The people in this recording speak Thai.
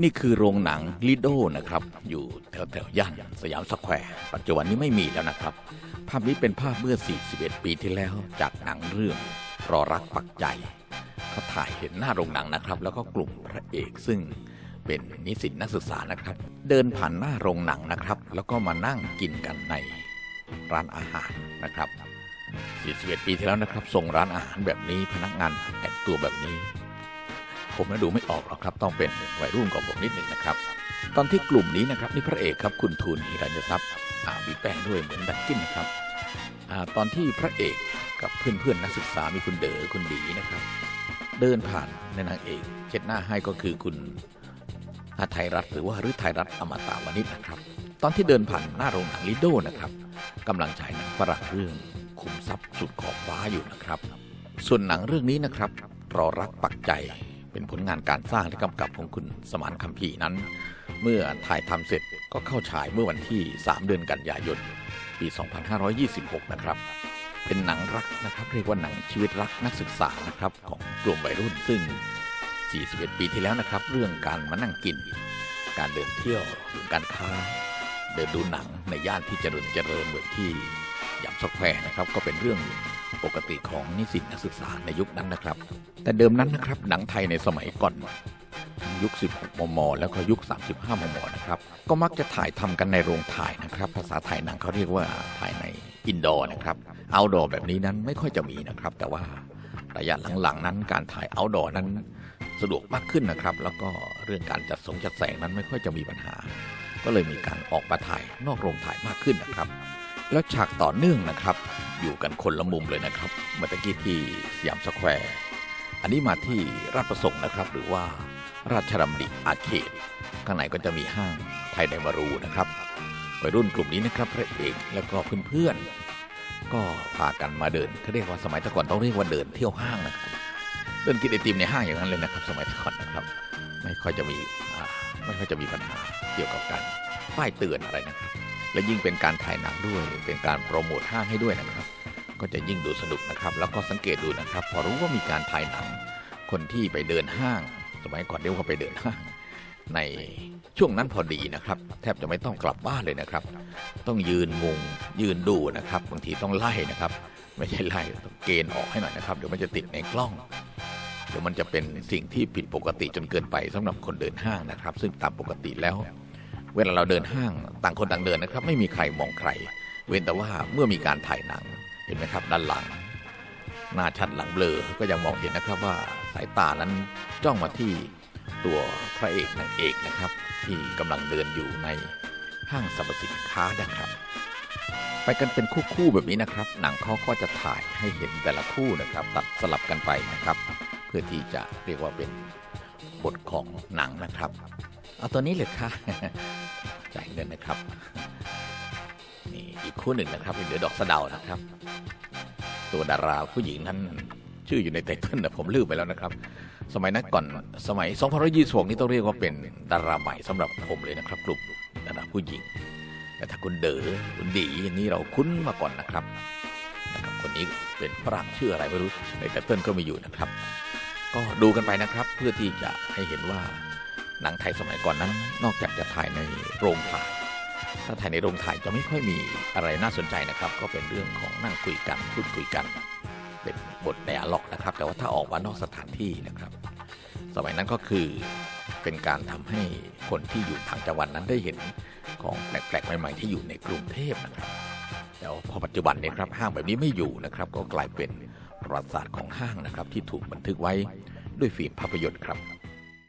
นี่คือโรงหนังลิโดนะครับ อยู่แถวแถวๆย่านสยามสแควร์ ปัจจุบันนี้ไม่มีแล้วนะครับ ภาพนี้เป็นภาพเมื่อ 41 ปีที่แล้วจากหนังเรื่องรอรักปักใจเขาถ่ายเห็นหน้าโรงหนังนะครับ แล้วก็กลุ่มพระเอกซึ่งเป็นนิสิตนักศึกษานะครับ เดินผ่านหน้าโรงหนังนะครับ แล้วก็มานั่งกินกันในร้านอาหารนะครับ41ปีที่แล้วนะครับส่งร้านอาหารแบบนี้พนักงานแต่งตัวแบบนี้ ผมน่ะดูไม่ออกหรอกครับ ต้องเป็นวัยรุ่นกว่าผมนิดหนึ่งนะครับ ตอนที่กลุ่มนี้นะครับนี่พระเอกครับคุณทูลฮิรัญทรัพย์อ่ามีแป้งด้วยเหมือนดักกินนะครับอาตอนที่พระเอกกับเพื่อนๆนักศึกษามีคุณเด๋อคุณดีนะครับ เดินผ่านในนางเอกเช็ดหน้าให้ก็คือคุณอาไทยรัฐหรือว่าฤทัยรัฐอมตะวณิชนะครับ ตอนที่เดินผ่านหน้าโรงหนังลิโดนะครับกำลังฉายหนังฝรั่งเรื่องขุมทรัพย์สุดขอบฟ้าอยู่นะครับ ส่วนหนังเรื่องนี้นะครับ รอรักปักใจ เป็นผลงานการสร้างและกำกับของคุณสมานคำพีร์นั้น เมื่อถ่ายทำเสร็จก็เข้าฉายเมื่อวันที่ 3 เดือนกันยายน ปี 2526 นะครับ เป็นหนังรักนะครับ เรียกว่าหนังชีวิตรักนักศึกษานะครับของกลุ่มวัยรุ่นซึ่ง 41 ปีที่แล้วนะครับ เรื่องการมานั่งกิน การเดินเที่ยวหรือการค้า เดินดูหนังในย่านที่เจริญเจริญเหมือนที่ยามสแควร์นะครับ ก็เป็นเรื่อง ปกติของนิสิตนักศึกษาในยุคนั้นนะครับ แต่เดิมนั้นนะครับหนังไทยในสมัยก่อนยุค 16 มม แล้วก็ยุค 35 มม นะครับ ก็มักจะถ่ายทำกันในโรงถ่ายนะครับ ภาษาไทยหนังเขาเรียกว่าถ่ายในอินดอร์นะครับเอาดอร์แบบนี้นั้นไม่ค่อยจะมีนะครับ แต่ว่าระยะหลังๆนั้นการถ่ายเอาดอร์นั้นสะดวกมากขึ้นนะครับ แล้วก็เรื่องการจัดสงจัดแสงนั้นไม่ค่อยจะมีปัญหา ก็เลยมีการออกมาถ่ายนอกโรงถ่ายมากขึ้นนะครับ แล้วฉากต่อเนื่องนะครับ อยู่กันคนละมุมเลยนะครับเมื่อตะกี้ที่สยามสแควร์ อันนี้มาที่ราชประสงค์นะครับ หรือว่าราชดำริอาเคดข้างในก็จะมีห้างไทยไดมารูนะครับวัยรุ่นกลุ่มนี้นะครับพระเอกและก็เพื่อนๆก็พากันมาเดินเขาเรียกว่าสมัยต่ก่อนต้องเรียกว่าเดินเที่ยวห้างนะครับเดินกินไอติมในห้างอย่างนั้นเลยนะครับ สมัยต่ก่อนนะครับ ไม่ค่อยจะมีไม่ค่อยจะมีปัญหาเกี่ยวกับการป้ายเตือนอะไรนะครับ และยิ่งเป็นการถ่ายหนังด้วย เป็นการโปรโมทห้างให้ด้วยนะครับ ก็จะยิ่งดูสนุกนะครับ แล้วก็สังเกตดูนะครับ พอรู้ว่ามีการถ่ายหนัง คนที่ไปเดินห้าง สมัยก่อนเรียกว่าไปเดินห้าง ในช่วงนั้นพอดีนะครับ แทบจะไม่ต้องกลับบ้านเลยนะครับ ต้องยืนงงยืนดูนะครับบางทีต้องไล่นะครับ ไม่ใช่ไล่ต้องเกณฑ์ออกให้หน่อยนะครับเดี๋ยวมันจะติดในกล้องเดี๋ยวมันจะเป็นสิ่งที่ผิดปกติจนเกินไปสำหรับคนเดินห้างนะครับ ซึ่งตามปกติแล้ว เวลาเราเดินห้างต่างคนต่างเดินนะครับ ไม่มีใครมองใคร เว้นแต่ว่าเมื่อมีการถ่ายหนังเห็นไหมครับ ด้านหลัง หน้าชัดหลังเบลอก็ยังมองเห็นนะครับว่าสายตานั้นจ้องมาที่ตัวพระเอกนางเอกนะครับ ที่กำลังเดินอยู่ในห้างสรรพสินค้านะครับ ไปกันเป็นคู่ๆแบบนี้นะครับ หนังเขาก็จะถ่ายให้เห็นแต่ละคู่นะครับ ตัดสลับกันไปนะครับ เพื่อที่จะเรียกว่าเป็นบทของหนังนะครับ เอาตัวนี้เลยค่ะ จ่ายเงินนะครับนี่อีกคู่หนึ่งนะครับเป็นเดือดอกสะเดานะครับ ตัวดาราผู้หญิงนั้นชื่ออยู่ในไตเติ้ลนะผมลืมไปแล้วนะครับ สมัยนั้นก่อนสมัย2026นี่ต้องเรียกว่าเป็นดาราใหม่สำหรับผมเลยนะครับ กลุ่มดาราผู้หญิง แต่ถ้าคุณเด๋อคุณดีอย่างนี้เราคุ้นมาก่อนนะครับนะครับคนนี้เป็นฝรั่งชื่ออะไรไม่รู้ในไตเติ้ลก็มีอยู่นะครับ ก็ดูกันไปนะครับ เพื่อที่จะให้เห็นว่า หนังไทยสมัยก่อนนั้น นอกจากจะถ่ายในโรงถ่าย ถ้าถ่ายในโรงถ่ายจะไม่ค่อยมีอะไรน่าสนใจนะครับ ก็เป็นเรื่องของนั่งคุยกันพูดคุยกัน เป็นบทไดอะล็อกนะครับ แต่ว่าถ้าออกมานอกสถานที่นะครับ สมัยนั้นก็คือเป็นการทำให้คนที่อยู่ต่างจังหวัดนั้นได้เห็นของแปลกๆ ใหม่ ๆ ที่อยู่ในกรุงเทพนะครับแล้วพอปัจจุบันนี่ยครับห้างแบบนี้ไม่อยู่นะครับ ก็กลายเป็นประวัติศาสตร์ของห้างนะครับ ที่ถูกบันทึกไว้ด้วยฟิล์มภาพยนตร์ครับ